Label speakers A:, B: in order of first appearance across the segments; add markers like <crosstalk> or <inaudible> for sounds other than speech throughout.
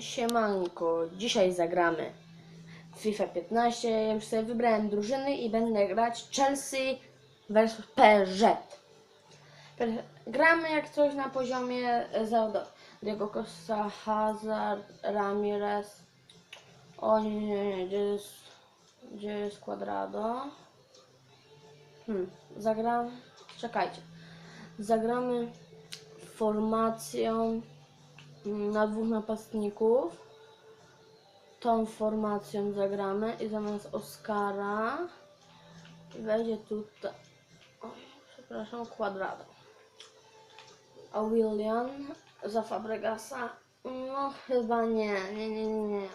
A: Siemanko, dzisiaj zagramy FIFA 15. Ja już sobie wybrałem drużyny i będę grać Chelsea vs PSG. Gramy jak coś na poziomie Zaudo. Diego Costa, Hazard, Ramirez. O nie, nie, nie, gdzie jest, gdzie jest Quadrado? Hmm, zagram, czekajcie. Zagramy formacją na dwóch napastników. Tą formacją zagramy i zamiast Oscara wejdzie tutaj. Oj, przepraszam, Quadrado. A William za Fabregasa? No chyba nie, nie, nie, nie, nie.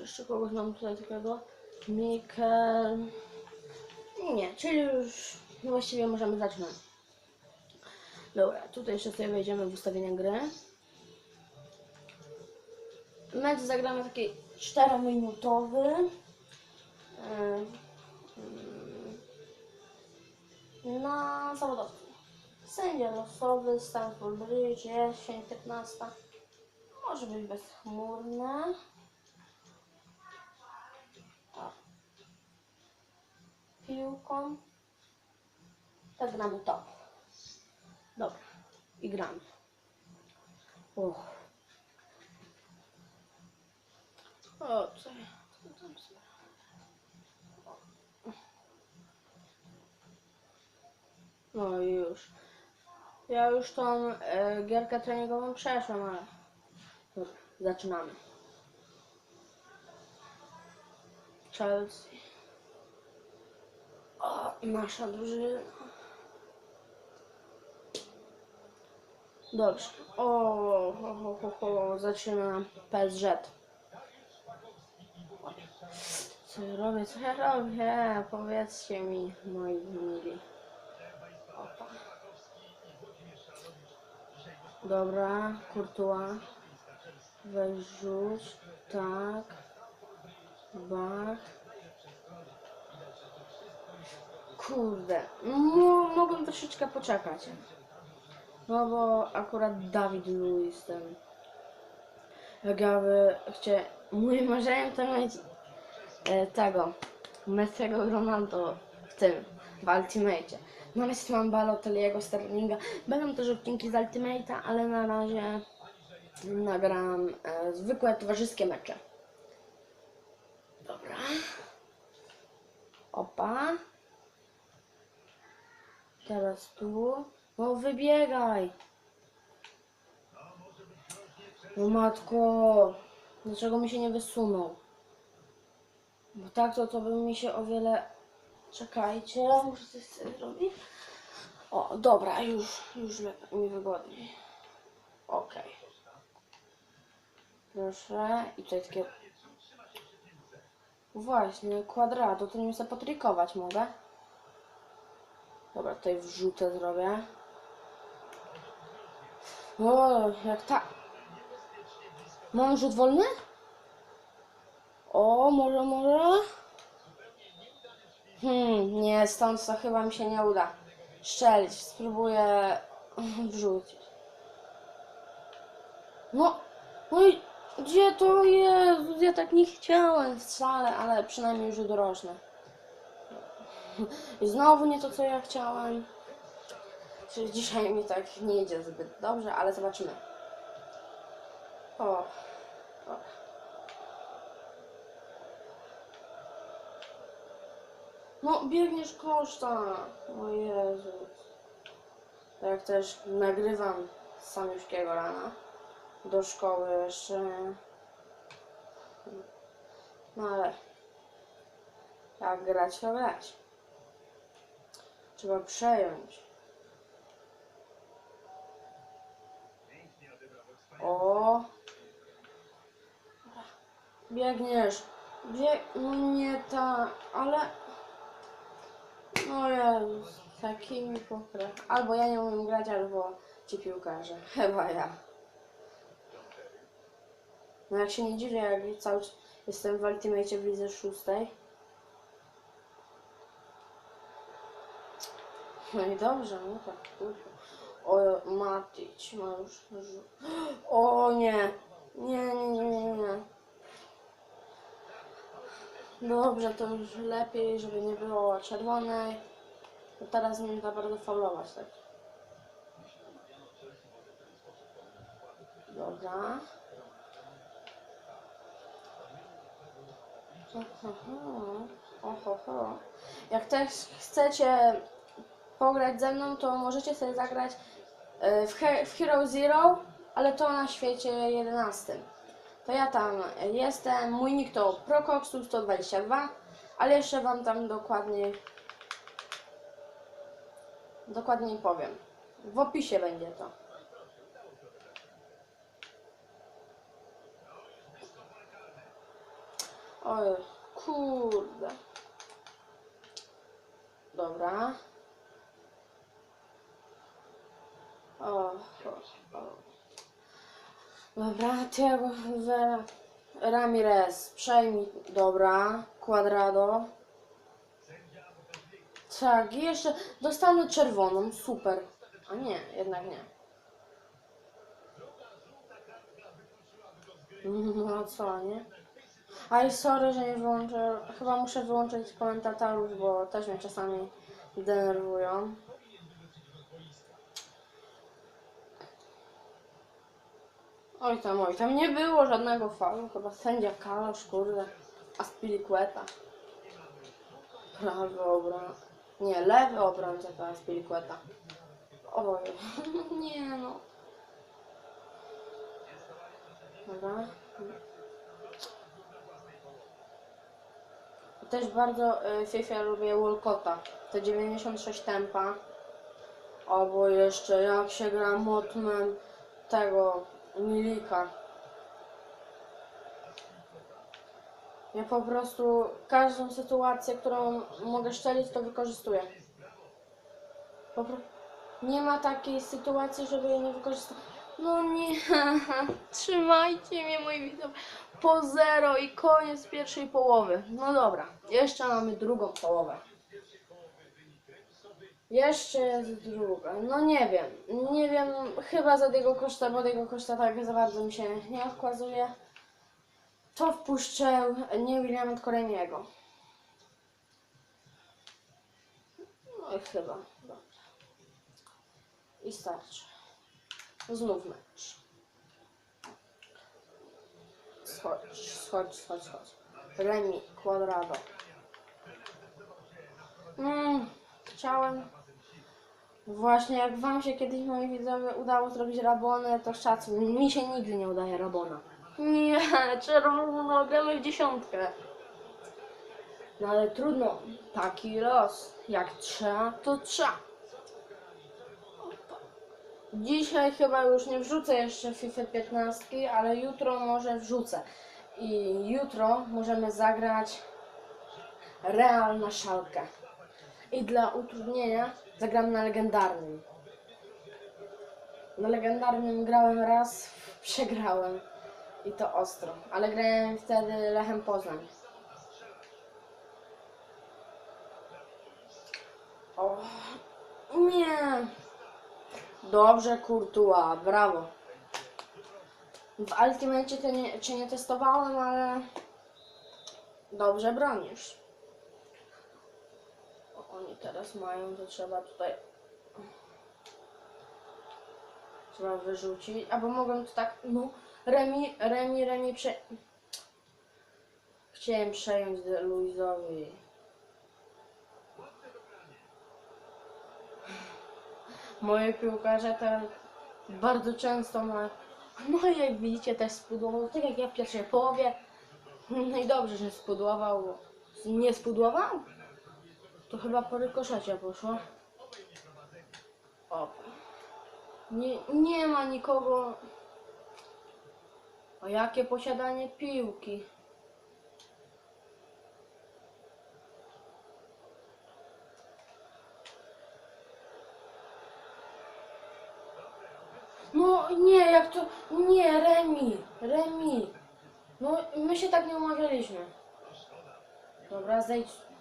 A: Jeszcze kogoś mam tutaj takiego. Mikel. Nie, czyli już właściwie możemy zaczynać. Dobra, tutaj jeszcze sobie wejdziemy w ustawienia gry. Mecz zagramy taki 4-minutowy. Yy, yy, Na zawodowcu. Sędzia losowy, Stanford Bridge, jesień 15. Może być bezchmurne. O. Piłką. Tak gramy to. Dobra. I gramy. Uch. O, co ja. No już. Ja już tą e, gierkę treningową przeszłam, ale... Dobra, zaczynamy. Chelsea. O, nasza drużyna. Dobrze. O, ho, ho, ho, ho. zaczynam PSG. Co ja robię? Co ja robię? Powiedzcie mi, moi mili. Opa. Dobra, Kurtua. Weź rzuć. Tak. Bach. Kurde. No, mogłem troszeczkę poczekać. No bo akurat Dawid Luiz ten. By chcie... Moim marzeniem to mieć e, tego. Messiego Ronaldo w tym, w Ultimate. Na razie mam Balotelliego, Sterlinga. Będą też odcinki z Ultimate'a, ale na razie nagram e, zwykłe towarzyskie mecze. Dobra. Opa. Teraz tu. No wybiegaj. No matko. Dlaczego mi się nie wysunął? Bo tak to, to by mi się o wiele... Czekajcie, muszę coś sobie zrobić. O, dobra, już, już lepiej, mi wygodniej. Okej. Proszę. I tutaj takie... Właśnie, kwadratu, to nim sobie potrykować mogę. Dobra, tutaj wrzutę zrobię. O, jak ta... Mam rzut wolny? O, może, może? Hmm, nie, stąd to chyba mi się nie uda. Szczelić, spróbuję <laughs> wrzucić. No, no i gdzie to jest? Ja tak nie chciałem wcale, ale przynajmniej rzut rożny. <laughs> I znowu nie to, co ja chciałem. Czyli dzisiaj mi tak nie idzie zbyt dobrze, ale zobaczymy. O. No, biegniesz koszta. O Jezus. Tak jak też nagrywam z samiuszkiego rana. Do szkoły jeszcze. No ale jak grać, to grać. Trzeba przejąć. O. Biegniesz. Bieg... No nie ta, ale... No Jezus, takimi pokra... Albo ja nie umiem grać, albo ci piłkarze. <laughs> Chyba ja. No jak się nie dziwię, jak cały jestem w Ultimate w lidze szóstej. No i dobrze, no tak, kurwa. O, Matic ma już... <gasps> O nie, Dobrze, to już lepiej, żeby nie było czerwonej. Teraz nie za bardzo faulować, tak? Dobra. Ohoho. Jak też chcecie pograć ze mną, to możecie sobie zagrać e, w, He- w Hero Zero, ale to na świecie 11. To ja tam jestem, mój nick to Procoxu122, ale jeszcze wam tam dokładniej dokładniej powiem. W opisie będzie to. Oj, kurde. Dobra. O, o, o. Dobra, Tiago Vera. Ramirez, przejmij. Dobra, Quadrado. Tak, i jeszcze dostanę czerwoną, super. A nie, jednak nie. No co, nie? Aj, sorry, że nie wyłączę. Chyba muszę wyłączyć komentatorów, bo też mnie czasami denerwują. Oj tam, oj tam nie było żadnego falu. Chyba sędzia Kalosz, kurde. Aspilicueta. Prawy obrońca. Nie, lewy obrońca to Aspilicueta. Oj, <laughs> nie no. Dobra. Też bardzo y, FIFA lubię Wolcota. Te 96 tempa. Albo jeszcze jak się gra motmem tego Milika. Ja po prostu każdą sytuację, którą mogę szczelić, to wykorzystuję. Po. Nie ma takiej sytuacji, żeby jej nie wykorzystać. No nie, <laughs> trzymajcie mnie moi widzowie. Po zero i koniec pierwszej połowy. No dobra, jeszcze mamy drugą połowę. Jeszcze jest druga. No nie wiem, nie wiem, chyba za Diego Costa, bo Diego Costa tak za bardzo mi się nie odkłazuje. To wpuszczę nie Williama Koreniego. No i chyba, dobra. I starczy. Znów mecz. Schodź, schodź, schodź, schodź. Remi, Quadrado. Mm, chciałem... Właśnie, jak wam się kiedyś, moi widzowie, udało zrobić Rabonę, to szacun. Mi się nigdy nie udaje Rabona. Nie, czerwono, gramy w dziesiątkę. No ale trudno, taki los. Jak trzeba, to trzeba. Dzisiaj chyba już nie wrzucę jeszcze FIFA 15, ale jutro może wrzucę. I jutro możemy zagrać Real na szalkę. I dla utrudnienia zagram na legendarnym. Na legendarnym grałem raz, przegrałem. I to ostro. Ale grałem wtedy Lechem Poznań. O, nie. Dobrze, Kurtua, brawo. W Ultimate to nie, cię nie testowałem, ale dobrze bronisz. Oni teraz mają, to trzeba tutaj trzeba wyrzucić, albo mogłem to tak, no, remi, remi, remi, prze... Chciałem przejąć Luizowi. Moje piłkarze to bardzo często ma. No jak widzicie też spudłował, tak jak ja w pierwszej połowie. No i dobrze, że spudłował. Nie spudłował? To chyba po rykoszecie poszło. O. Nie, nie ma nikogo. O jakie posiadanie piłki. No nie, jak to. Nie, Remi, Remi. No my się tak nie umawialiśmy. Dobra, zejdź.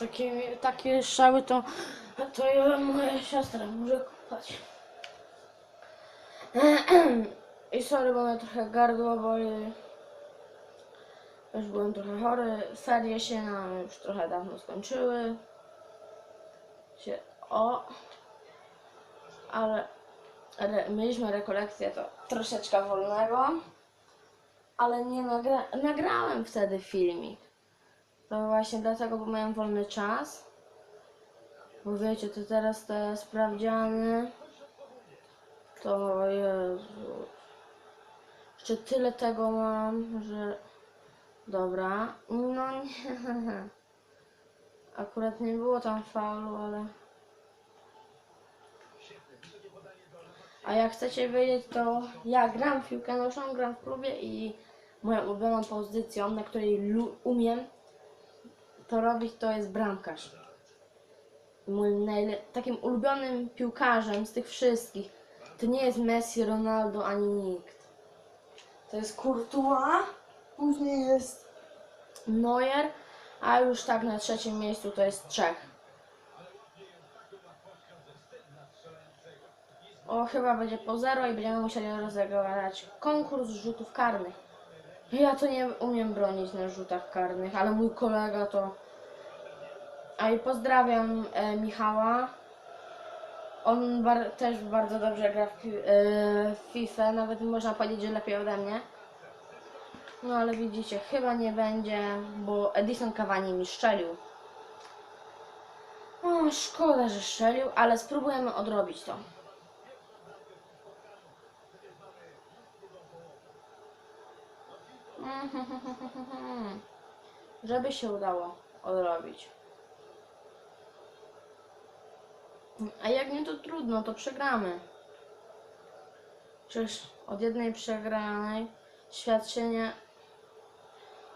A: Takie, takie strzały to, to ja moja siostra może kopać. <clears throat> I sorry, bo mnie trochę gardło boli. Już byłem trochę chory. Ferie się nam już trochę dawno skończyły. Się, o. Ale re, mieliśmy rekolekcję to troszeczkę wolnego. Ale nie nagra, nagrałem wtedy filmik. To właśnie dlatego, bo miałem wolny czas. Bo wiecie, to teraz te sprawdziany. To Jezu. Jeszcze tyle tego mam, że. Dobra. No nie. <laughs> Akurat nie było tam faulu, ale. A jak chcecie wiedzieć, to ja gram w piłkę nożną, gram w klubie i moją ulubioną pozycją, na której umiem to to jest bramkarz. Moim najle- takim ulubionym piłkarzem z tych wszystkich to nie jest Messi, Ronaldo ani nikt. To jest Courtois, później jest Neuer, a już tak na trzecim miejscu to jest Czech. O, chyba będzie po zero i będziemy musieli rozegrać konkurs rzutów karnych. Ja to nie umiem bronić na rzutach karnych, ale mój kolega to. A i pozdrawiam e, Michała. On bar- też bardzo dobrze gra w, e, FIFA, nawet można powiedzieć, że lepiej ode mnie. No ale widzicie, chyba nie będzie, bo Edison Cavani mi szczelił. O, szkoda, że szczelił, ale spróbujemy odrobić to. <laughs> Żeby się udało odrobić. A jak nie, to trudno, to przegramy. Przecież od jednej przegranej świadczenie.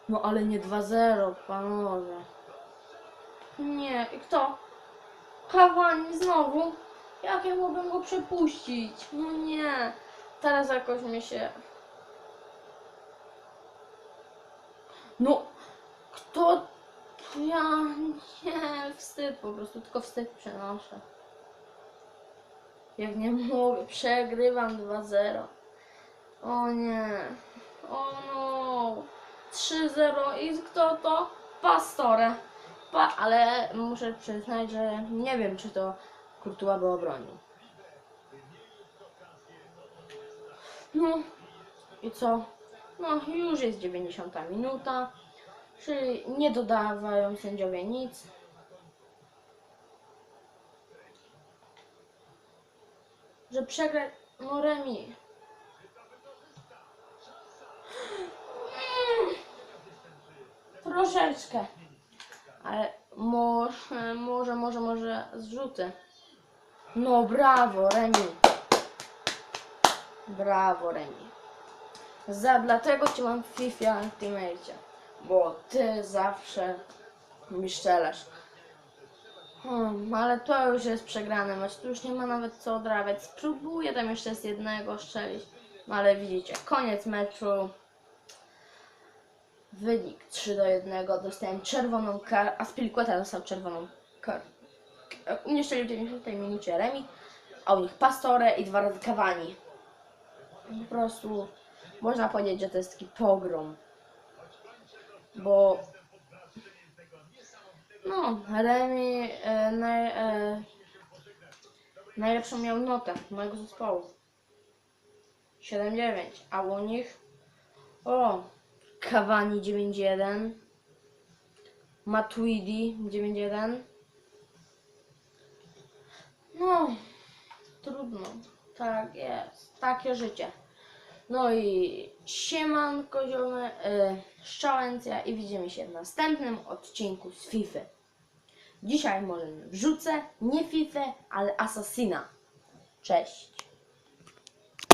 A: No ale nie 2-0, panowie. Nie, i kto? Kawani znowu? Jak ja mogłem go przepuścić? No nie. Teraz jakoś mi się. No, kto? Ja nie, wstyd po prostu, tylko wstyd przenoszę. Jak nie mówię, przegrywam 2-0. O nie, o no, 3-0 i kto to? Pastore. Pa, ale muszę przyznać, że nie wiem, czy to Kurtuła by obronił. No i co? No już jest 90 minuta, czyli nie dodawają sędziowie nic. Że przegrać, no remi. Troszeczkę. Ale może, może, może, może zrzuty. No brawo, Remi. Brawo, Remi. Za, dlatego cię mam FIFA Ultimate, bo ty zawsze mi szczelasz. Hmm, ale to już jest przegrane mecz, tu już nie ma nawet co odrabiać. Spróbuję tam jeszcze z jednego strzelić. No ale widzicie, koniec meczu. Wynik 3 do 1. Dostałem czerwoną kartę, a Spiliqueta dostał czerwoną kartę. U mnie strzelił w 90 minucie Remi, a u nich Pastore i dwa razy Cavani. Po prostu można powiedzieć, że to jest taki pogrom. Bo no, Remi e, naj, e, najlepszą miał notę mojego zespołu. 7-9, a u nich o, Cavani 9-1, Matuidi 9-1. No, trudno. Tak jest. Takie życie. No i siemanko ziomy, yy, Szczałęcja i widzimy się w następnym odcinku z FIFA. Dzisiaj może wrzucę nie FIFA, ale Assassina. Cześć.